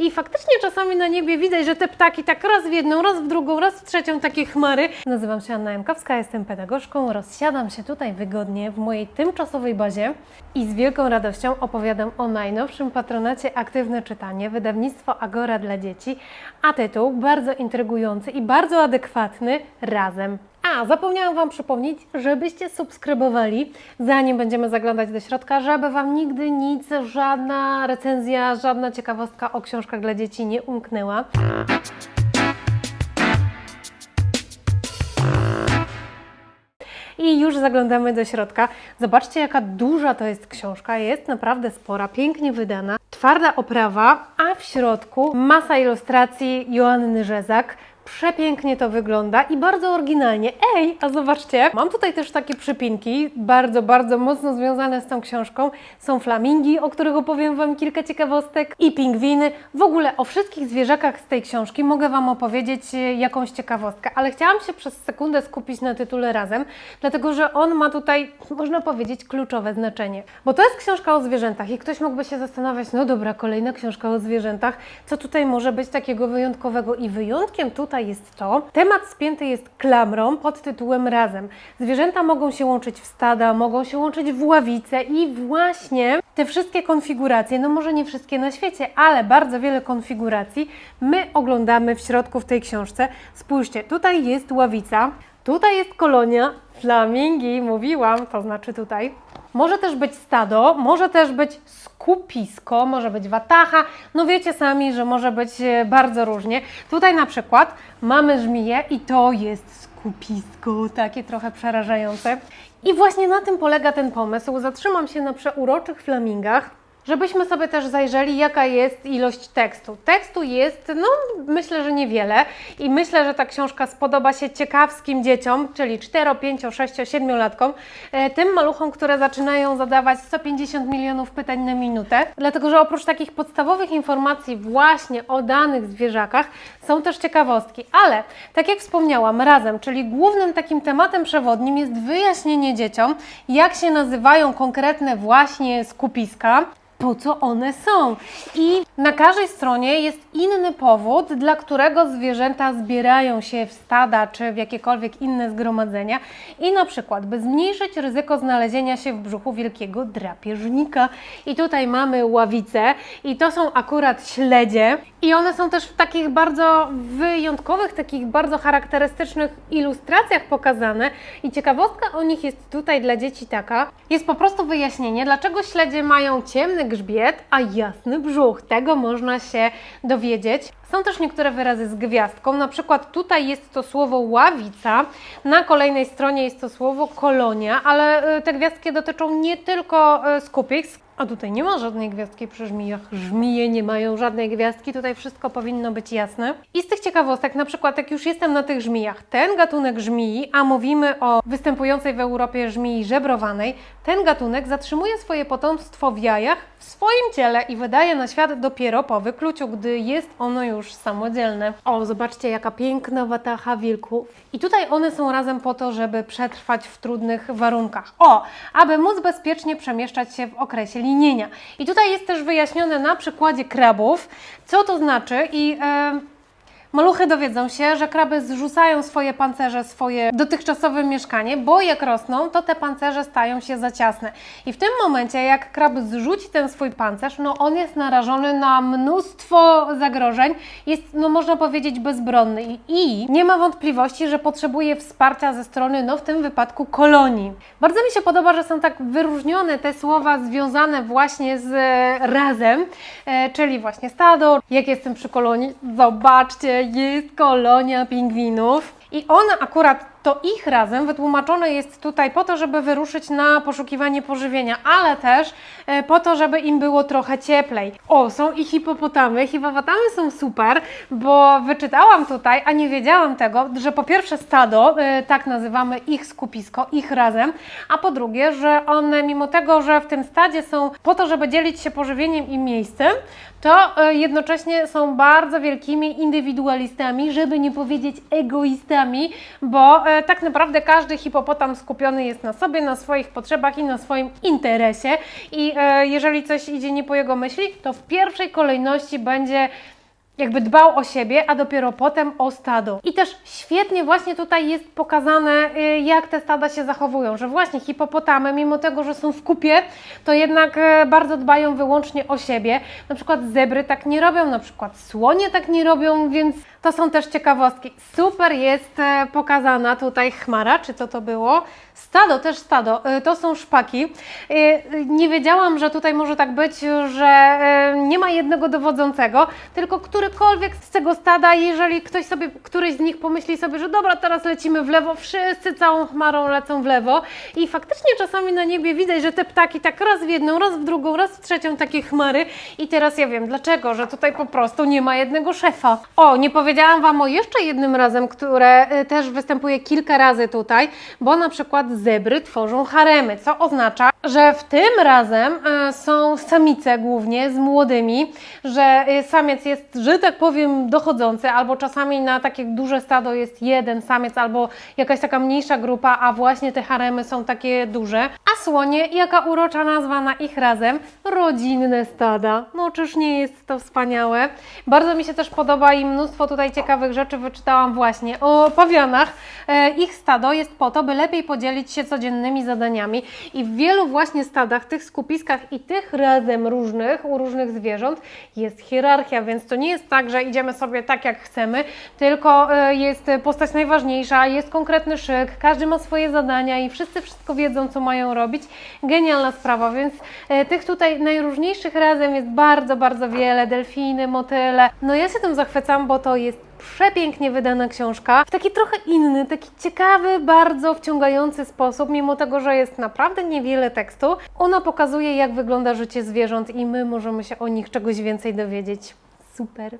i faktycznie czasami na niebie widać, że te ptaki tak raz w jedną, raz w drugą, raz w trzecią takie chmary. Nazywam się Anna Jemkowska, jestem pedagogzką, rozsiadam się tutaj wygodnie w mojej tymczasowej bazie i z wielką radością opowiadam o najnowszym patronacie Aktywne Czytanie, wydawnictwo Agora dla dzieci, a tytuł bardzo intrygujący i bardzo adekwatny Razem. Zapomniałam Wam przypomnieć, żebyście subskrybowali, zanim będziemy zaglądać do środka, żeby Wam nigdy nic, żadna recenzja, żadna ciekawostka o książkach dla dzieci nie umknęła. I już zaglądamy do środka. Zobaczcie, jaka duża to jest książka. Jest naprawdę spora, pięknie wydana. Twarda oprawa, a w środku masa ilustracji Joanny Rzezak. Przepięknie to wygląda i bardzo oryginalnie. Ej, a zobaczcie, mam tutaj też takie przypinki, bardzo, bardzo mocno związane z tą książką. Są flamingi, o których opowiem Wam kilka ciekawostek, i pingwiny. W ogóle o wszystkich zwierzakach z tej książki mogę Wam opowiedzieć e, jakąś ciekawostkę, ale chciałam się przez sekundę skupić na tytule razem, dlatego że on ma tutaj, można powiedzieć, kluczowe znaczenie. Bo to jest książka o zwierzętach i ktoś mógłby się zastanawiać, no dobra, kolejna książka o zwierzętach, co tutaj może być takiego wyjątkowego? I wyjątkiem tutaj jest to, temat spięty jest klamrą pod tytułem Razem. Zwierzęta mogą się łączyć w stada, mogą się łączyć w ławice i właśnie te wszystkie konfiguracje, no może nie wszystkie na świecie, ale bardzo wiele konfiguracji my oglądamy w środku w tej książce. Spójrzcie, tutaj jest ławica, tutaj jest kolonia, flamingi, mówiłam, to znaczy tutaj. Może też być stado, może też być skupisko, może być watacha. No wiecie sami, że może być e, bardzo różnie. Tutaj na przykład mamy żmiję i to jest skupisko, takie trochę przerażające. I właśnie na tym polega ten pomysł. Zatrzymam się na przeuroczych flamingach, żebyśmy sobie też zajrzeli, jaka jest ilość tekstu. Tekstu jest, no myślę, że niewiele i myślę, że ta książka spodoba się ciekawskim dzieciom, czyli 4, 5, 6, 7 latkom, tym maluchom, które zaczynają zadawać 150 milionów pytań na minutę, dlatego że oprócz takich podstawowych informacji właśnie o danych zwierzakach są też ciekawostki, ale tak jak wspomniałam, razem, czyli głównym takim tematem przewodnim jest wyjaśnienie dzieciom, jak się nazywają konkretne właśnie skupiska, po co one są. I na każdej stronie jest inny powód, dla którego zwierzęta zbierają się w stada czy w jakiekolwiek inne zgromadzenia. I na przykład, by zmniejszyć ryzyko znalezienia się w brzuchu wielkiego drapieżnika. I tutaj mamy ławice i to są akurat śledzie. I one są też w takich bardzo wyjątkowych, takich bardzo charakterystycznych ilustracjach pokazane. I ciekawostka o nich jest tutaj dla dzieci taka, jest po prostu wyjaśnienie, dlaczego śledzie mają ciemny grzbiet, a jasny brzuch. Tego można się dowiedzieć. Są też niektóre wyrazy z gwiazdką, na przykład tutaj jest to słowo ławica, na kolejnej stronie jest to słowo kolonia, ale y, te gwiazdki dotyczą nie tylko y, skupisk, a tutaj nie ma żadnej gwiazdki przy żmijach. Żmije nie mają żadnej gwiazdki, tutaj wszystko powinno być jasne. I z tych ciekawostek, na przykład jak już jestem na tych żmijach, ten gatunek żmii, a mówimy o występującej w Europie żmii żebrowanej, ten gatunek zatrzymuje swoje potomstwo w jajach w swoim ciele i wydaje na świat dopiero po wykluciu, gdy jest ono już samodzielne. O, zobaczcie jaka piękna watacha wilków. I tutaj one są razem po to, żeby przetrwać w trudnych warunkach. O, aby móc bezpiecznie przemieszczać się w okresie I tutaj jest też wyjaśnione na przykładzie krabów, co to znaczy i... E, Maluchy dowiedzą się, że kraby zrzucają swoje pancerze, swoje dotychczasowe mieszkanie, bo jak rosną, to te pancerze stają się za ciasne. I w tym momencie, jak krab zrzuci ten swój pancerz, no on jest narażony na mnóstwo zagrożeń, jest, no można powiedzieć, bezbronny I, nie ma wątpliwości, że potrzebuje wsparcia ze strony, no w tym wypadku kolonii. Bardzo mi się podoba, że są tak wyróżnione te słowa związane właśnie z razem, e, czyli właśnie stado. Jak jestem przy kolonii, zobaczcie, jest kolonia pingwinów. I ona akurat to ich razem wytłumaczone jest tutaj po to, żeby wyruszyć na poszukiwanie pożywienia, ale też e, po to, żeby im było trochę cieplej. O, są i hipopotamy. Hipopotamy są super, bo wyczytałam tutaj, a nie wiedziałam tego, że po pierwsze stado, e, tak nazywamy ich skupisko, ich razem, a po drugie, że one mimo tego, że w tym stadzie są po to, żeby dzielić się pożywieniem i miejscem, to e, jednocześnie są bardzo wielkimi indywidualistami, żeby nie powiedzieć egoistami, bo tak naprawdę każdy hipopotam skupiony jest na sobie, na swoich potrzebach i na swoim interesie. I e, jeżeli coś idzie nie po jego myśli, to w pierwszej kolejności będzie jakby dbał o siebie, a dopiero potem o stado. I też świetnie właśnie tutaj jest pokazane, y, jak te stada się zachowują, że właśnie hipopotamy, mimo tego, że są w kupie, to jednak e, bardzo dbają wyłącznie o siebie. Na przykład zebry tak nie robią, na przykład słonie tak nie robią, więc to są też ciekawostki. Super jest e, pokazana tutaj chmara, czy co to było? Stado, też stado, to są szpaki. Nie wiedziałam, że tutaj może tak być, że nie ma jednego dowodzącego, tylko którykolwiek z tego stada, jeżeli ktoś sobie, któryś z nich pomyśli sobie, że dobra, teraz lecimy w lewo, wszyscy całą chmarą lecą w lewo i faktycznie czasami na niebie widać, że te ptaki tak raz w jedną, raz w drugą, raz w trzecią takie chmary i teraz ja wiem dlaczego, że tutaj po prostu nie ma jednego szefa. O, nie powiedziałam Wam o jeszcze jednym razem, które y, też występuje kilka razy tutaj, bo na przykład zebry tworzą haremy, co oznacza, że w tym razem y, są samice głównie z młodymi, że y, samiec jest, że tak powiem, dochodzący, albo czasami na takie duże stado jest jeden samiec, albo jakaś taka mniejsza grupa, a właśnie te haremy są takie duże. A słonie, jaka urocza nazwa na ich razem, rodzinne stada. No czyż nie jest to wspaniałe? Bardzo mi się też podoba i mnóstwo tutaj ciekawych rzeczy wyczytałam właśnie o pawianach. E, ich stado jest po to, by lepiej podzielić się codziennymi zadaniami i w wielu właśnie stadach, tych skupiskach i tych razem różnych, u różnych zwierząt jest hierarchia, więc to nie jest tak, że idziemy sobie tak jak chcemy, tylko e, jest postać najważniejsza, jest konkretny szyk, każdy ma swoje zadania i wszyscy wszystko wiedzą, co mają robić. Genialna sprawa, więc e, tych tutaj najróżniejszych razem jest bardzo, bardzo wiele. Delfiny, motyle. No ja się tym zachwycam, bo to jest przepięknie wydana książka, w taki trochę inny, taki ciekawy, bardzo wciągający sposób, mimo tego, że jest naprawdę niewiele tekstu. Ona pokazuje, jak wygląda życie zwierząt i my możemy się o nich czegoś więcej dowiedzieć. Super.